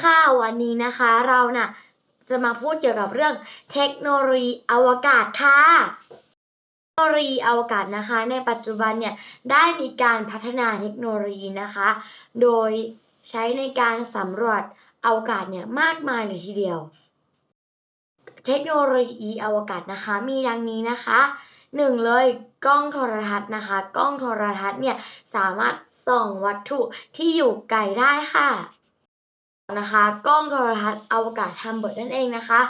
ค่ะวันนี้นะคะเราน่ะจะมาพูดเกี่ยวกับเรื่องเทคโนโลยีอวกาศค่ะ เทคโนโลยีอวกาศนะคะ ในปัจจุบันเนี่ยได้มีการพัฒนาเทคโนโลยีนะคะ โดยใช้ในการสำรวจอวกาศเนี่ยมากมายเลยทีเดียว เทคโนโลยีอวกาศนะคะมีดังนี้นะคะหนึ่งเลยกล้องโทรทัศน์นะคะ กล้องโทรทัศน์เนี่ยสามารถส่องวัตถุที่อยู่ไกลได้ค่ะ นะคะกล้องโทรทัศน์อวกาศฮัมเบิร์ตนั่นเองนะคะ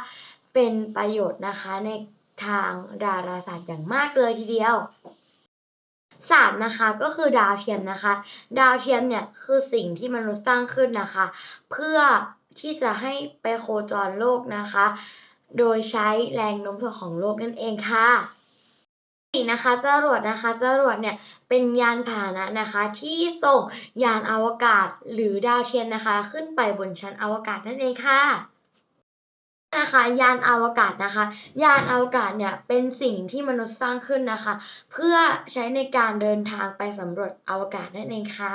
เป็นประโยชน์นะคะในทางดาราศาสตร์อย่างมากเลยทีเดียวสามนะคะก็คือดาวเทียมนะคะ ดาวเทียมเนี่ยคือสิ่งที่มนุษย์สร้างขึ้นนะคะ เพื่อที่จะให้ไปโคจรโลกนะคะ โดยใช้แรงโน้มถ่วงของโลกนั่นเองค่ะ นะคะจรวดนะคะจรวดเนี่ยเป็นยานพาหนะนะคะที่ส่งยานอวกาศหรือดาวเทียมนะคะ ขึ้นไปบนชั้นอวกาศนั่นเองค่ะนะคะยานอวกาศนะคะ ยานอวกาศเนี่ยเป็นสิ่งที่มนุษย์สร้างขึ้นนะคะ เพื่อใช้ในการเดินทางไปสำรวจอวกาศนั่นเองค่ะ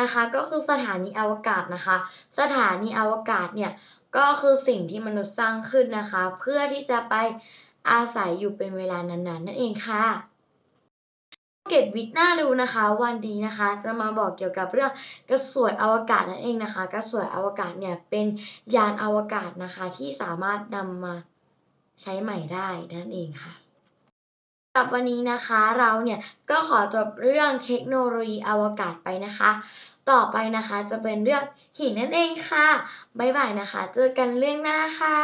นะคะ ก็คือสถานีอวกาศนะคะ สถานีอวกาศเนี่ยก็คือสิ่งที่มนุษย์สร้างขึ้นนะคะ เพื่อที่จะไป อาศัยอยู่เป็นเวลานานๆนั่นเองค่ะเก็บวิทย์น่าดูนะคะ วันนี้นะคะ จะมาบอกเกี่ยวกับเรื่องกระสวยอวกาศนั่นเองนะคะ กระสวยอวกาศเนี่ยเป็นยานอวกาศนะคะ ที่สามารถนำมาใช้ใหม่ได้นั่นเองค่ะสำหรับวันนี้นะคะเราเนี่ยก็ขอจบเรื่องเทคโนโลยีอวกาศไปนะคะ ต่อไปนะคะจะเป็นเรื่องหินนั่นเองค่ะบ๊ายบายนะคะ เจอกันเรื่องหน้าค่ะ